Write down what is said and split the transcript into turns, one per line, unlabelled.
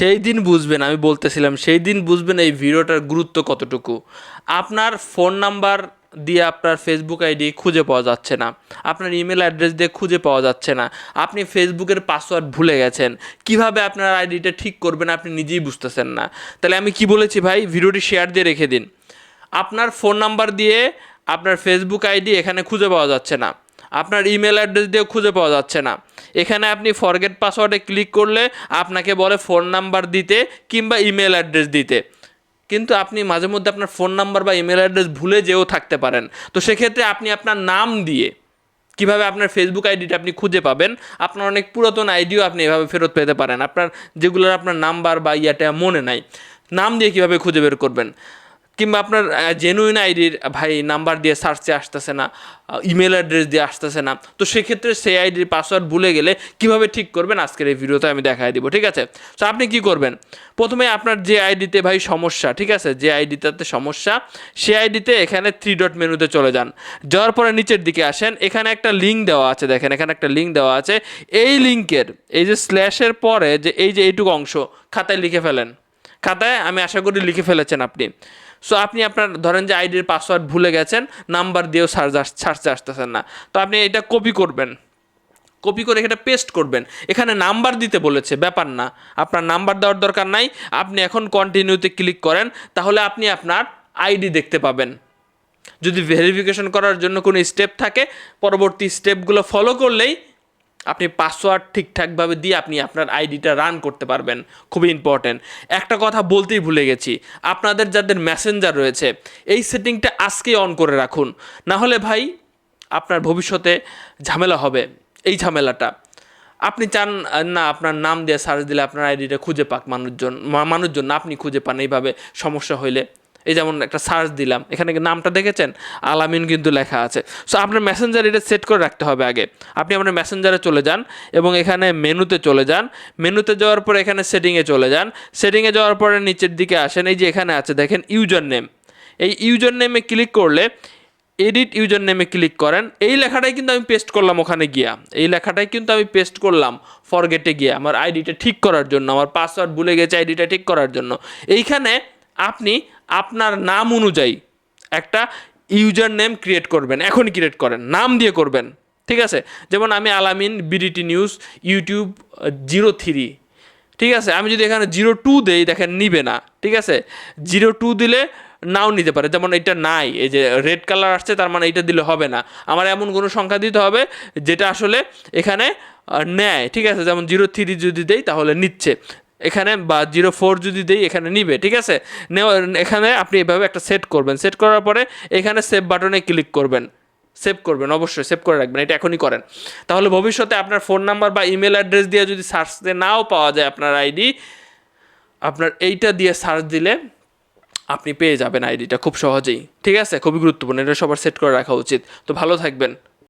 সেই দিন বুঝবেন, আমি বলতেছিলাম, সেই দিন বুঝবেন এই ভিডিওটার গুরুত্ব কতটুকু। আপনার ফোন নাম্বার দিয়ে আপনার ফেসবুক আইডি খুঁজে পাওয়া যাচ্ছে না, আপনার ইমেল অ্যাড্রেস দিয়ে খুঁজে পাওয়া যাচ্ছে না, আপনি ফেসবুকের পাসওয়ার্ড ভুলে গেছেন, কীভাবে আপনার আইডিটা ঠিক করবেন আপনি নিজেই বুঝতেছেন না। তাহলে আমি কি বলেছি ভাই? ভিডিওটি শেয়ার দিয়ে রেখে দিন। আপনার ফোন নাম্বার দিয়ে আপনার ফেসবুক আইডি এখানে খুঁজে পাওয়া যাচ্ছে না। আপনার ইমেল অ্যাড্রেস দিয়েও খুঁজে পাওয়া যাচ্ছে না। এখানে আপনি ফরগেট পাসওয়ার্ডে ক্লিক করলে আপনাকে বলে ফোন নাম্বার দিতে কিংবা ইমেল অ্যাড্রেস দিতে। কিন্তু আপনি মাঝে মধ্যে আপনার ফোন নাম্বার বা ইমেল অ্যাড্রেস ভুলে যেও থাকতে পারেন। তো সেক্ষেত্রে আপনি আপনার নাম দিয়ে কীভাবে আপনার ফেসবুক আইডিটা আপনি খুঁজে পাবেন, আপনার অনেক পুরাতন আইডিও আপনি এভাবে ফেরত পেতে পারেন। আপনার যেগুলোর আপনার নাম্বার বা ইয়াটা মনে নাই। নাম দিয়ে কীভাবে খুঁজে বের করবেন? কিংবা আপনার জেনুইন আইডির ভাই নাম্বার দিয়ে সার্চে আসতেছে না ইমেল অ্যাড্রেস দিয়ে আসতেছে না, তো সেক্ষেত্রে সেই আইডির পাসওয়ার্ড ভুলে গেলে কীভাবে ঠিক করবেন? আজকের এই ভিডিওতে আমি দেখাই দিব, ঠিক আছে? তো আপনি কি করবেন? প্রথমে আপনার যে আইডিতে ভাই সমস্যা, ঠিক আছে? যে আইডিটাতে সমস্যা সেই আইডিতে এখানে থ্রি ডট মেনুতে চলে যান। যাওয়ার পরে নিচের দিকে আসেন, এখানে একটা লিঙ্ক দেওয়া আছে, দেখেন, এখানে একটা লিঙ্ক দেওয়া আছে। এই লিঙ্কের এই যে স্ল্যাশের পরে যে, এই যে এইটুকু অংশ, খাতায় লিখে ফেলেন। খাতায় আমি আশা করি লিখে ফেলেছেন আপনি। সো আপনি আপনার ধরেন যে আইডির পাসওয়ার্ড ভুলে গেছেন নাম্বার দিয়েও সার্চ সার্চে আসতেছেন না। তো আপনি এটা কপি করবেন। কপি করে এখানে পেস্ট করবেন। এখানে নাম্বার দিতে বলেছে, ব্যাপার না। আপনার নাম্বার দেওয়ার দরকার নাই। আপনি এখন কন্টিনিউতে ক্লিক করেন, তাহলে আপনি আপনার আইডি দেখতে পাবেন। যদি ভেরিফিকেশন করার জন্য কোনো স্টেপ থাকে, পরবর্তী স্টেপগুলো ফলো করলেই আপনি পাসওয়ার্ড ঠিকঠাকভাবে দিয়ে আপনি আপনার আইডিটা রান করতে পারবেন। খুবই ইম্পর্ট্যান্ট একটা কথা বলতেই ভুলে গেছি। আপনাদের যাদের মেসেঞ্জার রয়েছে, এই সেটিংটা আজকেই অন করে রাখুন। না হলে ভাই, আপনার ভবিষ্যতে ঝামেলা হবে। এই ঝামেলাটা। আপনি চান, না, আপনার নাম দিয়ে সার্চ দিলে আপনার আইডিটা খুঁজে পাক মানুষজন মানুষজন আপনি খুঁজে পান। এইভাবে সমস্যা হইলে এই যেমন একটা সার্চ দিলাম, এখানে নামটা দেখেছেন? আলামিন কিন্তু লেখা আছে। সো আপনার মেসেঞ্জার এটা সেট করে রাখতে হবে আগে। আপনি আপনার মেসেঞ্জারে চলে যান এবং এখানে মেনুতে চলে যান। মেনুতে যাওয়ার পরে এখানে সেটিংয়ে চলে যান। সেটিংয়ে যাওয়ার পরে নিচের দিকে আসেন। এই যে এখানে আছে, দেখেন ইউজার নেম এই ইউজার নেমে ক্লিক করলে এডিট ইউজার নেমে ক্লিক করেন। এই লেখাটাই কিন্তু আমি পেস্ট করলাম ওখানে গিয়া। এই লেখাটাই কিন্তু আমি পেস্ট করলাম ফরগেটে গিয়ে, আমার আইডিটা ঠিক করার জন্য, আমার পাসওয়ার্ড ভুলে গেছে আইডিটা ঠিক করার জন্য। এইখানে আপনি আপনার নাম অনুযায়ী একটা ইউজার নেম ক্রিয়েট করবেন এখন ক্রিয়েট করেন, নাম দিয়ে করবেন, ঠিক আছে? যেমন আমি Alamin BDT news YouTube zero three ঠিক আছে? আমি যদি এখানে জিরো টু দেই, দেখেন নিবে না, ঠিক আছে? জিরো টু দিলে নাও নিতে পারে, যেমন এটা নাই, এই যে রেড কালার আসছে, তার মানে এটা দিলে হবে না। আমার এমন কোনো সংখ্যা দিতে হবে, যেটা আসলে এখানে নেয়, ঠিক আছে? যেমন জিরো থ্রি যদি দেই, তাহলে নিচ্ছে। এখানে বা জিরো ফোর যদি দেই, এখানে নিবে, ঠিক আছে? এখানে আপনি এভাবে একটা সেট করবেন। সেট করার পরে এখানে সেভ বাটনে ক্লিক করবেন। সেভ করবেন, অবশ্যই সেভ করে রাখবেন, এটা এখনই করেন। তাহলে ভবিষ্যতে আপনার ফোন নাম্বার বা ইমেল অ্যাড্রেস দিয়ে যদি সার্চতে নাও পাওয়া যায় আপনার আইডি আপনার এইটা দিয়ে সার্চ দিলে আপনি পেয়ে যাবেন আইডিটা খুব সহজেই, ঠিক আছে? খুবই গুরুত্বপূর্ণ, এটা সবার সেট করে রাখা উচিত। তো ভালো থাকবেন।